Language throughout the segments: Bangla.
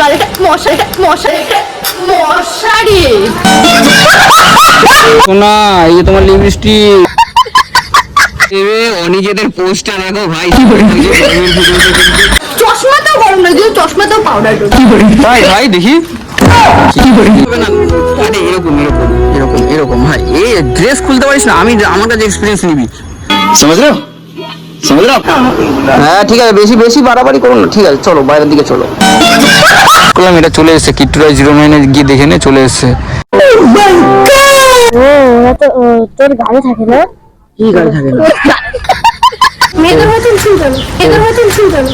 গালে একটা মশারি মশারি। মশারি সোনা এই যে তোমার লিপস্টিক অনিকেতের পোস্টটা দেখো ভাই। চশমাতেও গরম লাগে কিন্তু চশমাতেও পাউডার ভাই ভাই দেখি। আরে এরকম এরকম এরকম এরকম। ভাই এই ড্রেস খুলতে পারিস না আমি আমার কাছে এক্সপিরিয়েন্স নিবি। লো হ্যাঁ ঠিক আছে বেশি বেশি বাড়াবাড়ি করো না ঠিক আছে চলো বাইরের দিকে চলো। করলাম এটা চলে এসেছে কিট্টুরা জিরো নাইনে গিয়ে দেখে নে চলে এসেছে। তোর গাড়ি থাকে না? কি গাড়ি থাকে না? মেয়েদের মতন শুনতাম মেয়েদের মতন শুনতাম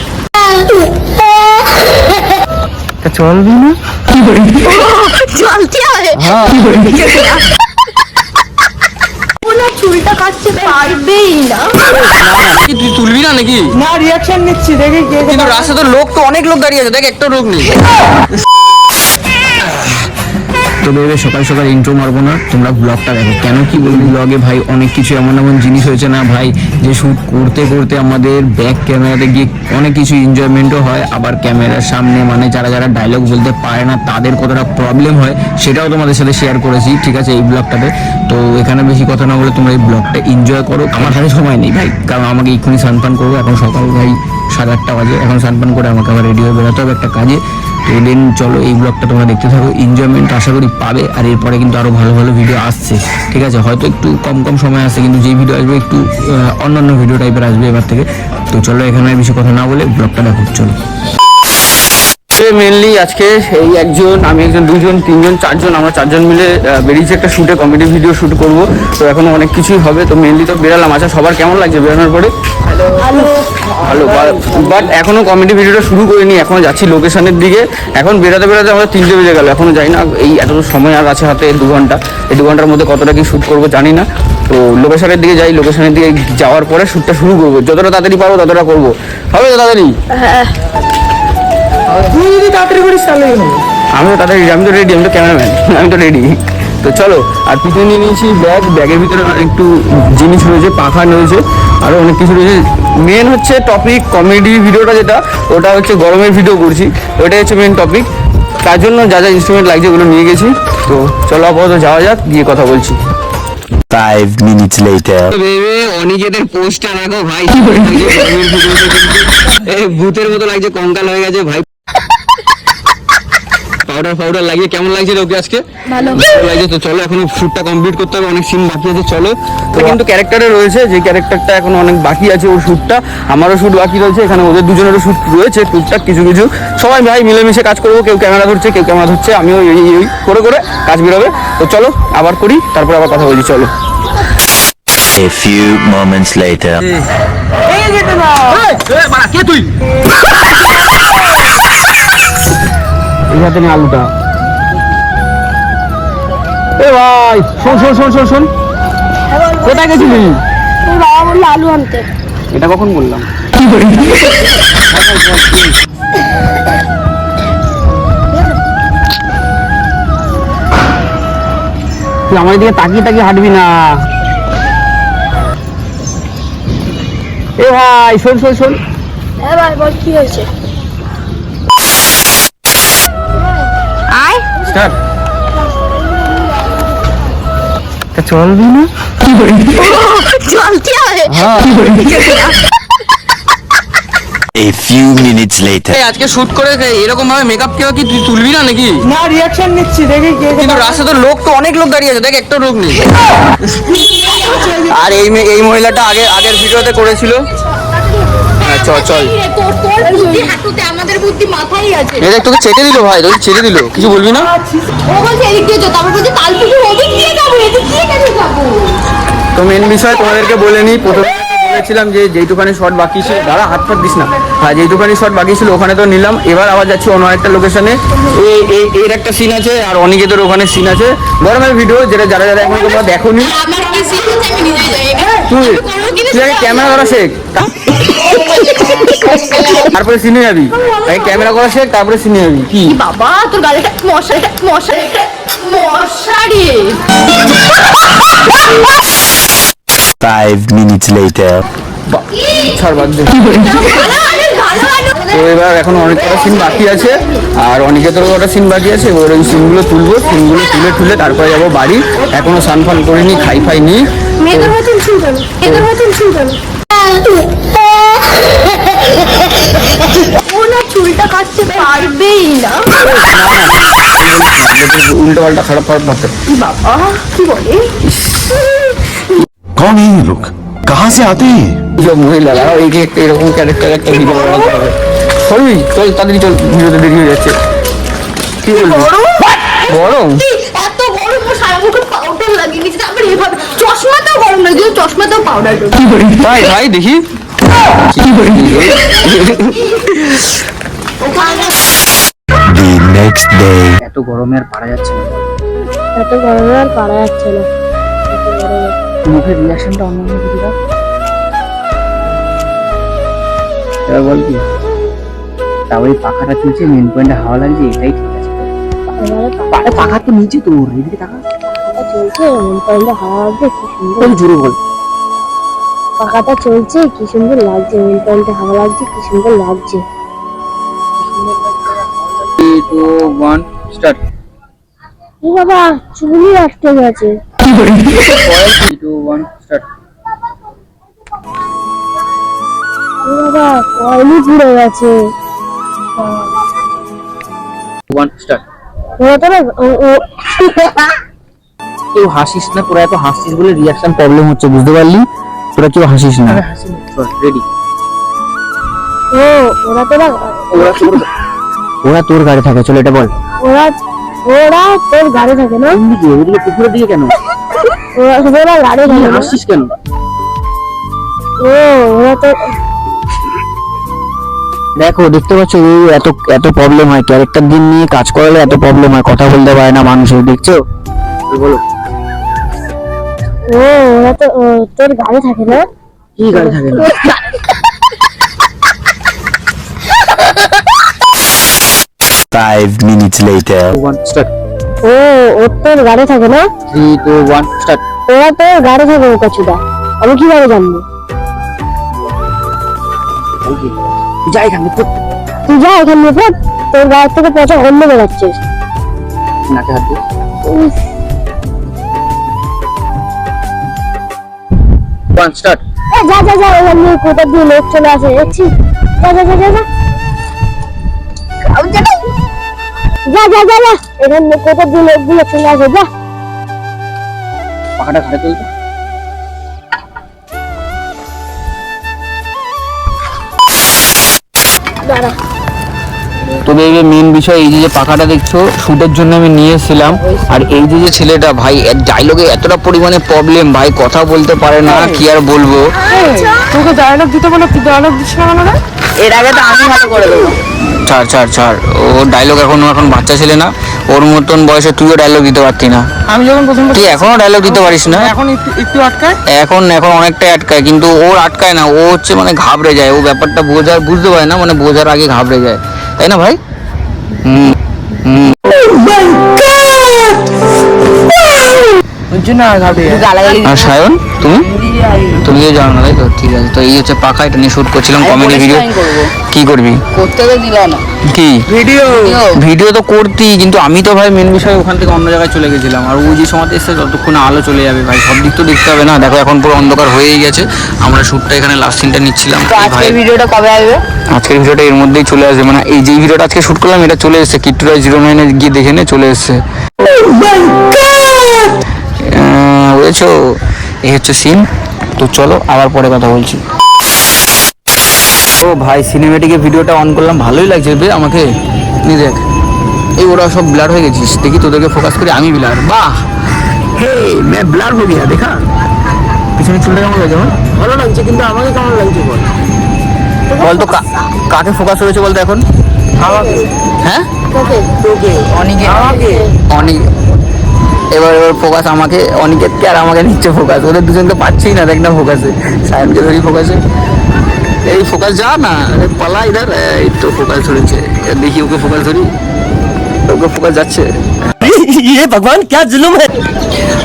চলবি না? চলতে হবে। হ্যাঁ। চুলটা কাটতে পারবেই না। কি তুই তুলবি না নাকি? না রিয়াকশন নিচ্ছি দেখি কিন্তু রাস্তায় তো লোক তো অনেক লোক দাঁড়িয়ে আছে দেখ একটা লোক নেই। তো সকাল সকাল ইন্ট্রো মারবো না। তোমরা ব্লগটা দেখো। কেন কি বলব? ব্লগে ভাই অনেক কিছু এমন এমন জিনিস হয়েছে না ভাই, যে শ্যুট করতে করতে আমাদের ব্যাক ক্যামেরাতে গিয়ে অনেক কিছু এনজয়মেন্টও হয়। আবার ক্যামেরার সামনে মানে যারা যারা ডায়লগ বলতে পারে না, তাদের কতটা প্রবলেম হয়, সেটাও তোমাদের সাথে শেয়ার করেছি, ঠিক আছে, এই ব্লগটাতে তো এখানে বেশি কথা না বলে তোমরা এই ব্লগটা এনজয় করো। আমার কাছে সময় নেই ভাই, কারণ আমাকে এক্ষুনি সানপান করব। এখন সকাল ভাই সাড়ে আটটা বাজে। এখন সানপান করে আমাকে আবার রেডি হয়ে বেরোতে হবে একটা কাজে। দেন চলো এই ব্লগটা তোমরা দেখতে থাকো এনজয়মেন্ট আশা করি পাবে, আর এরপরে কিন্তু আরও ভালো ভালো ভিডিও আসছে, ঠিক আছে? হয়তো একটু কম কম সময় আসছে, কিন্তু যেই ভিডিও আসবে একটু অন্যান্য ভিডিও টাইপের আসবে এবার থেকে। তো চলো এখানে বেশি কথা না বলে ব্লগটা দেখো, চলো। মেনলি আজকে এই একজন আমি একজন দুজন তিনজন চারজন আমরা চারজন মিলে বেরিয়েছি একটা শুটে কমেডি ভিডিও শুট করব। তো এখনও অনেক কিছুই হবে তো মেনলি তো বেরালাম। আচ্ছা সবার কেমন লাগছে বেরোনোর পরে? ভালো। বাট এখনও কমেডি ভিডিওটা শুরু করিনি এখনও যাচ্ছি লোকেশনের দিকে। এখন বেরোতে বেরোতে আমরা তিনটে বেজে গেল এখনও যাই না। এই এত সময় আর আছে হাতে দু ঘণ্টা। এই দু ঘণ্টার মধ্যে কতটা কি শ্যুট করব জানি না। তো লোকেশনের দিকে যাই লোকেশনের দিকে যাওয়ার পরে শ্যুটটা শুরু করব। যতটা তাড়াতাড়ি পারব ততটা করব। হবে তো তাড়াতাড়ি? তুই যদি তাড়াতাড়ি করিস তাহলেই হবে আমি তো তাড়াতাড়ি আমি তো রেডি আমি তো ক্যামেরাম্যান আমি তো রেডি তো চলো, আর পিছনে নিয়ে নিয়েছি ব্যাগ ব্যাগের ভিতরে একটু জিনিস রয়েছে, পাখা রয়েছে আরও অনেক কিছু রয়েছে। মেন হচ্ছে টপিক কমেডি ভিডিওটা যেটা, ওটা হচ্ছে গরমের ভিডিও করছি, ওটাই হচ্ছে মেন টপিক তার জন্য যা যা ইনস্ট্রুমেন্ট লাগছে ওগুলো নিয়ে গেছি। তো চলো আপাতত যাওয়া যাক, গিয়ে কথা বলছি। Five minutes later. ভেবে অনিকেতের পোস্টটা দেখো ভাই। এই ভূতের মতো লাগছে কঙ্কাল হয়ে গেছে ভাই। পাউডার পাউডার লাগিয়ে কেমন লাগছে ওকে আজকে? ভালো। ভালো লাগছে তো চলো এখনও শুটটা কমপ্লিট করতে হবে অনেক সিন বাকি আছে চলো। তো কিন্তু ক্যারেক্টারে রয়েছে যে ক্যারেক্টারটা এখন অনেক বাকি আছে ওর শুটটা আমারও শুট বাকি রয়েছে এখানে ওদের দুজনেরও শুট রয়েছে টুকটাক কিছু কিছু। সবাই ভাই মিলেমিশে কাজ করব কেউ ক্যামেরা ধরছে কেউ ক্যামেরা ধরছে আমিও এই করে করে কাজ বেরোবে। তো চলো আবার করি তারপর আবার কথা বলছি চলো। A few moments later. কে তুই আলুটা এ ভাই, শোন শোন শোন শোন শোন। কোথায় গেছিলি? বাবা বলল আলু আনতে এটা কখন বললাম? তুই আমার দিকে তাকিয়ে তাকিয়ে হাঁটবি না। এ ভাই শোন শোন শোন। এ ভাই বল কি হয়েছে? আয়। স্টার্ট চলবি না? চলতে হবে A few minutes later. এই আজকে শুট করে এরকম ভাবে মেকআপ কেউ কি তুই তুলবি না নাকি? না রিয়াকশন নিচ্ছি দেখি কে কিন্তু রাস্তায় তো লোক তো অনেক লোক দাঁড়িয়ে আছে দেখ একটা লোক নেই। আর এই এই মহিলাটা আগে আগের ভিডিওতে করেছিল। হ্যাঁ, চল চল। তোর তোর বুদ্ধি হাঁটুতে আমাদের বুদ্ধি মাথায় আছে এই দেখ তোকে ছেড়ে দিল ভাই তোকে ছেড়ে দিল কিছু বলবি না? ও বলছে এদিক দিয়ে যাও তারপর বলছে তালপুকুর ওদিক দিয়ে যাব এদিক দিয়ে কেন যাব তো মেন বিষয় তোমাদেরকে বলে নিই প্রথমে বলেছিলাম যে যেইটুখানি শট বাকি ছিল দাঁড়া হাত ফাট দিস না। হ্যাঁ যেইটুখানি শট বাকি ছিল ওখানে তো নিলাম। এবার আবার যাচ্ছি অন্য একটা লোকেশনে এই এই এর একটা সিন আছে আর অনিকেতের ওখানে সিন আছে। গরমের ভিডিও যেটা যারা যারা এখন তোমরা দেখো নি। যাই তুই তুই ক্যামেরা করা শেখ। তারপরে সিনে যাবি। আগে ক্যামেরা করা শেখ তারপরে সিনে যাবি। কি? বাবা তোর গালে একটা মশারি মশারি মশারি। Five minutes later. তো এবার এখন অনেক কটা সিন বাকি আছে আর অনেকেতেরও কটা সিন বাকি আছে এবার ওই সিনগুলো তুলবো সিনগুলো তুলে তুলে তারপরে যাব বাড়ি এখনও স্নান ফান করিনি খাই ফাই নি চুলটা কাটতে পারবেই না উল্টো পাল্টা খারাপ খারাপ ভাবতে বাবা কি বলে कौन है ये लोग कहाँ से आते हैं সব মহিলারা এই যে একটা এরকম ক্যারেক্টার একটা ভিডিও বানাতে হবে চলবি চল তাড়াতাড়ি চল ভিডিওতে দেরি হয়ে যাচ্ছে কি বলবি গরম এত গরম ও সারা মুখে পাউডার লাগিয়ে নিচ্ছে তারপরে এভাবে চশমাতেও গরম লাগে যদি চশমাতেও পাউডার ভাই ভাই দেখি কি বলি The next day. এত গরমে আর পারা যাচ্ছে না এত গরমে আর পারা যাচ্ছে না এত গরমে মুখের রিয়াকশনটা অন্য অন্য কিছু এবার বল কি? তারপরে পাখাটা চলছে মেন পয়েন্টে হাওয়া লাগছে এটাই ঠিক আছে। পাখা তো নিচে তো এদিকে টাকা চলছে মন পয়েন্টে হাওয়া লাগছে কি সুন্দর। জোরে বল। পাখাটা চলছে কি সুন্দর লাগছে মন পয়েন্টে হাওয়া লাগছে কি সুন্দর লাগছে। টু ওয়ান স্টার্ট ও বাবা চুলই আটকে গেছে। ওরা কেউ হাসিস না তোরা এত হাসছিস বলে রিয়াকশন প্রবলেম হচ্ছে বুঝতে পারলি তোরা কেউ হাসিস না রেডি ও ওরা তো ওরা ওরা তোর গাড়ি থাকে চলো এটা বল ওরা ওরা তোর গাড়ি থাকে না ওদিকে পুকুরের দিকে কেন ওরা কেন? ও ওরা তো দেখো দেখতে পাচ্ছ এত এত প্রবলেম হয়। ক্যারেক্টার দিন নিয়ে কাজ করালে এত প্রবলেম হয়। কথা বলতে পারে না মানুষের দেখছ? বলো। ও ওরা তো ও, তোর গাড়ি থাকে না? কি গাড়ি থাকে না? Five minutes later. One start ও ওর তোর গাড়ি থাকে না? থ্রি টু ওয়ান স্টার্ট ওরা তোর গাড়ি থাকে ও কচুদা আমি কীভাবে জানব? যাই এখানে তুই যা এখান থেকে তোর গাড়ি থেকে পচা অন্য বেড়াচ্ছিস নাকে হাত ওয়ান স্টার্ট এ, যা যা যা এখান দিয়ে কোথা দিয়ে লোক চলে আসে দেখছি। যা যা যা যা যা। যা যা যা যা। এখান কোথা দিয়ে লোকগুলো চলে আসে যা। পাখাটা দাঁড়া। তবে এই মেন বিষয় এই যে যে পাখাটা দেখছ শুটের জন্য আমি নিয়েছিলাম আর এই যে যে ছেলেটা ভাই ডায়লগে এতটা পরিমাণে প্রবলেম ভাই কথা বলতে পারে না কি আর বলব? তোকে ডায়লগ দিতে বলে তুই ডায়লগ দিস না এর আগে তো আমি ভালো করে দেবো ছাড় ছাড় ছাড়। ও ডায়লগ এখনও এখন বাচ্চা ছেলে না। ওর মতন বয়সে তুইও ডায়লগ দিতে পারতি না। আমি যখন প্রথম তুই এখনও ডায়লগ দিতে পারিস না? এখন একটু আটকায়? এখন এখন অনেকটাই আটকায় কিন্তু ওর আটকায় না। ও হচ্ছে মানে ঘাবড়ে যায়। ও ব্যাপারটা বোঝার বুঝতে পারে না মানে বোঝার আগে ঘাবড়ে যায়। তাই না ভাই? হুম হুম। ওই জন্য ঘাবড়ে যায়। আর সায়ন তুমি? তুমি যে জানো না তাই তো? ঠিক আছে তো এই হচ্ছে পাখা এটা নিয়ে শুট করছিলাম কমেডি ভিডিও কি করবি? করতে তো দিল না। কি? ভিডিও ভিডিও তো করতি কিন্তু আমি তো ভাই মেন বিষয় ওখান থেকে অন্য জায়গায় চলে গেছিলাম। আর ও যে সময় এসছে ততক্ষণে আলো চলে যাবে ভাই। সব দিক তো দেখতে হবে না। দেখো এখন পুরো অন্ধকার হয়েই গেছে। আমরা শ্যুটটা এখানে লাস্ট সিনটা নিচ্ছিলাম। ভাই ভিডিওটা কবে আসবে? আজকের ভিডিওটা এর মধ্যেই চলে আসবে। মানে এই যে ভিডিওটা আজকে শুট করলাম এটা চলে এসেছে। কিট্টুরা জিরো নাইনে গিয়ে দেখে নে চলে এসেছে। আহ, বুঝেছ এই হচ্ছে সিন তো চলো আবার পরে কথা বলছি। ও ভাই সিনেমেটিকে ভিডিওটা অন করলাম ভালোই লাগছে বে আমাকে। নি দেখ এই ওরা সব ব্লার হয়ে গেছিস দেখি তোদেরকে ফোকাস করে আমি ব্লার বাহ! হে মে ব্লার হয়ে গিয়া দেখা। পিছনে চুলটা কেমন লাগছে আমার ভালো লাগছে কিন্তু আমাকে কেমন লাগছে বল? বল তো কা- কাকে ফোকাস হয়েছে বলতো এখন? আমাকে। হ্যাঁ? তোকে তোকে। অনেকে। আমাকে। অনেক। এবার এবার ফোকাস আমাকে অনিকেতকে আর আমাকে নিচ্ছে ফোকাস ওদের দুজন তো পাচ্ছেই না দেখ না ফোকাসে সায়নকে ধরি ফোকাসে এই ফোকাস যা না পালা ইধার এই তো ফোকাস ধরেছে। দেখি ওকে ফোকাস ধরি। ওকে ফোকাস যাচ্ছে। ইয়ে ভগবান কে জুলুম হ্যায়?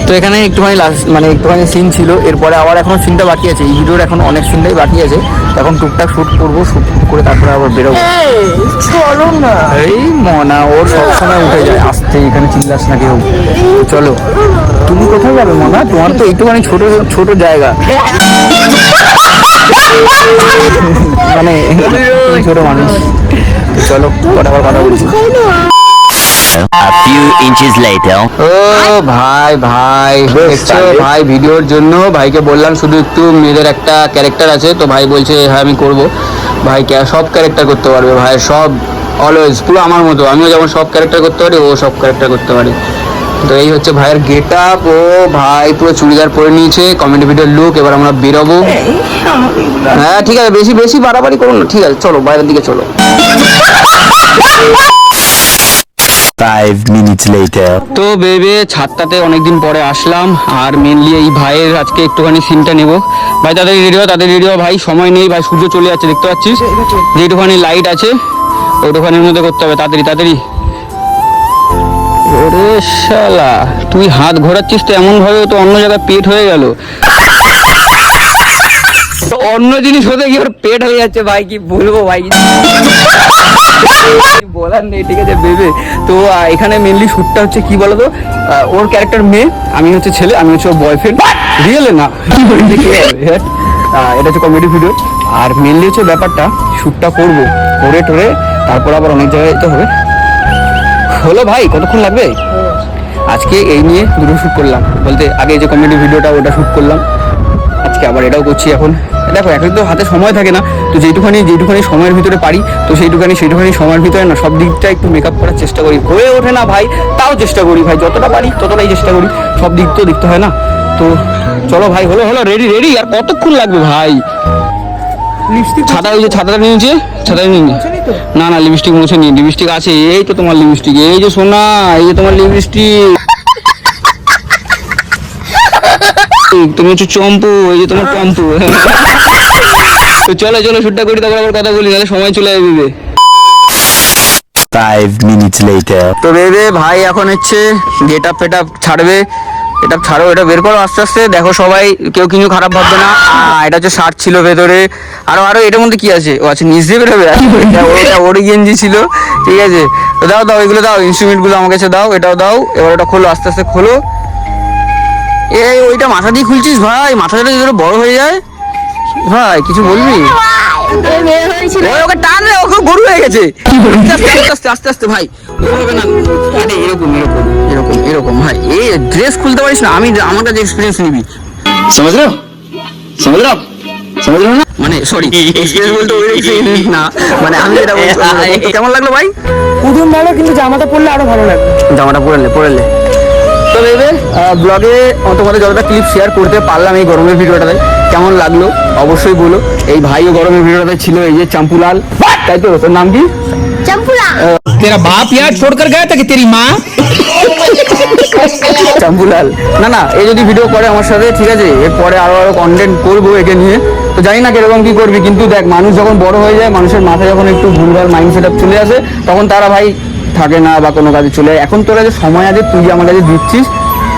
তো এখানে একটুখানি লাস্ট মানে একটুখানি সিন ছিল। এরপরে আবার এখন সিনটা বাকি আছে। এই ভিডিওর এখন অনেক সিনটাই বাকি আছে। এখন টুকটাক শ্যুট করব শ্যুট করে তারপরে আবার বেরোবো। চলো না এই মনা ওর সবসময় উঠে যায়। আসতে এখানে চিল্লাস না কেউ। চলো। তুমি কোথায় যাবে মনা? তোমার তো একটুখানি ছোট ছোট জায়গা। মানে ছোট মানুষ। চলো আবার কথা বলছি। A few inches later. ও ভাই ভাই। দেখছ ভাই ভিডিওর জন্য? ভাইকে বললাম শুধু একটু মেয়েদের একটা ক্যারেক্টার আছে তো ভাই বলছে হ্যাঁ আমি করব। ভাই কে- সব ক্যারেক্টার করতে পারবে ভাই, সব অলওয়েজ পুরো আমার মতো। আমিও যেমন সব ক্যারেক্টার করতে পারি, ও সব ক্যারেক্টার করতে পারি। তো এই হচ্ছে ভাইয়ের গেট আপ ও ভাই পুরো চুড়িদার পরে নিয়েছে কমেডি ভিডিওর লুক এবার আমরা বেরোবো। হ্যাঁ ঠিক আছে, বেশি বেশি বাড়াবাড়ি করুন না, ঠিক আছে, চলো, বাইরের দিকে চলো। Five minutes later. তো বেবে ছাদটাতে অনেকদিন পরে আসলাম, আর মেনলি এই ভাইয়ের আজকে একটুখানি সিনটা নেব। ভাই, তাদের রেডিও তাদের রেডিও ভাই, সময় নেই, ভাই, সূর্য চলে যাচ্ছে, দেখতে পাচ্ছিস? যেটুখানি লাইট আছে, ওইটুখানির মধ্যে করতে হবে, তাড়াতাড়ি তাড়াতাড়ি। ওরে শালা, তুই হাত ঘোরাচ্ছিস তো এমন ভাবে তো অন্য জায়গায় পেট হয়ে গেল। অন্য জিনিস হতে গিয়ে ওর পেট হয়ে যাচ্ছে, ভাই, কি বলব, ভাই? বলার নেই ঠিক আছে ভেবে তো এখানে মেনলি শ্যুটটা হচ্ছে কি বলতো? ওর ক্যারেক্টার মেয়ে আমি হচ্ছে ছেলে আমি হচ্ছে ওর বয়ফ্রেন্ড রিয়েলে না? এটা হচ্ছে কমেডি ভিডিও আর মেনলি হচ্ছে ব্যাপারটা শ্যুটটা করব। করে টোরে তারপর আবার অনেক জায়গায় যেতে হবে। হলো ভাই কতক্ষণ লাগবে? আজকে এই নিয়ে দুটো শ্যুট করলাম। বলতে আগে যে কমেডি ভিডিওটা ওটা শ্যুট করলাম। আজকে আবার এটাও করছি এখন। দেখো এখন তো হাতে সময় থাকে না। তো যেটুখানি যেটুখানি সময়ের ভিতরে পারি তো সেইটুখানি সেইটুখানি সময়ের ভিতরে না সব দিকটা একটু মেকআপ করার চেষ্টা করি। হয়ে ওঠে না ভাই তাও চেষ্টা করি ভাই যতটা পারি ততটাই চেষ্টা করি। সব দিক তো দেখতে হয় না। তো চলো ভাই হলো হলো রেডি রেডি আর কতক্ষণ লাগবে ভাই? লিপস্টিক ছাতা ওই যে ছাতাটা নিয়েছে ছাতা নিয়ে না না লিপস্টিক মুছে নি। লিপস্টিক আছে এই তো তোমার লিপস্টিক এই যে সোনা এই যে তোমার লিপস্টিক তুমি হচ্ছে চম্পু এই যে তোমার চম্পু। তো চলো চলো শুটটা করি তারপর আবার কথা বলি তাহলে সময় চলে যাবে Five minutes later. তো বেবে ভাই এখন হচ্ছে গেট আপ ফেট আপ ছাড়বে। এটা ছাড়ো এটা বের করো আস্তে আস্তে। দেখো সবাই কেউ কিছু খারাপ ভাববে না। এটা হচ্ছে শার্ট ছিল ভেতরে। আরও আরও এটার মধ্যে কি আছে? ও আছে নিচ দিয়ে বেরোবে এটা ওটা ওরই গেঞ্জি ছিল। ঠিক আছে? তো দাও দাও এগুলো দাও ইনস্ট্রুমেন্টগুলো আমার কাছে দাও এটাও দাও। এবার ওটা খোলো আস্তে আস্তে খোলো। এই ওইটা মাথা দিয়ে খুলছিস ভাই? মাথাটা যদি বড় হয়ে যায়। ভাই কিছু বলবি? ওকে টান রে ওকে গরু হয়ে গেছে। আস্তে আস্তে আস্তে আস্তে আস্তে ভাই। ওইভাবে না আরে এরকম এরকম এরকম এরকম ভাই। এই ড্রেস খুলতে পারিস না আমি আমার কাছে এক্সপিরিয়েন্স নিবি। মানে সরি এক্সপিরিয়েন্স বলতে ওই না। মানে আমি যেটা বলছি কেমন লাগল ভাই? কুদুম ভালো কিন্তু জামাটা পরলে আরও ভালো লাগবে। জামাটা পরেলে পরেলে তো ভেবে ব্লগে তোমাদের যতটা ক্লিপ শেয়ার করতে পারলাম এই গরমের ভিডিওটাতে কেমন লাগলো অবশ্যই বলো এই ভাইও গরমের ভিডিওটাতে ছিল এই যে চাম্পুলাল তাই তো তোর নাম কি চম্পুলা तेरा बाप यार छोड़कर गया था कि तेरी माँ চাম্পুলাল না না এই যদি ভিডিও করে আমার সাথে ঠিক আছে এরপরে আরো আরো কন্টেন্ট করবো একে নিয়ে তো জানি না কিরকম কি করবি কিন্তু দেখ মানুষ যখন বড় হয়ে যায় মানুষের মাথায় যখন একটু ভুলভাল মাইন্ড সেট চলে আসে তখন তারা ভাই থাকে না বা কোনো কাজে চলে যায় এখন তোরা যে সময় আছে তুই আমার কাছে দিচ্ছিস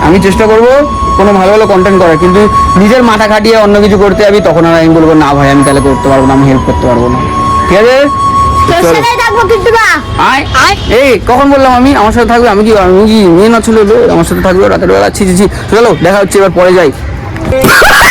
আমি চেষ্টা করব কোনো ভালো ভালো কন্টেন্ট করার কিন্তু নিজের মাথা খাটিয়ে অন্য কিছু করতে আমি তখন আর আমি বলব না ভাই আমি তাহলে করতে পারব না আমি হেল্প করতে পারব না। ঠিক আছে? এই কখন বললাম আমি? আমার সাথে থাকবে আমি কি আমি কি মেয়ে না ছিল আমার সাথে থাকবে রাতের বেলা? ছি ছি। চলো দেখা হচ্ছে এবার পরে যাই।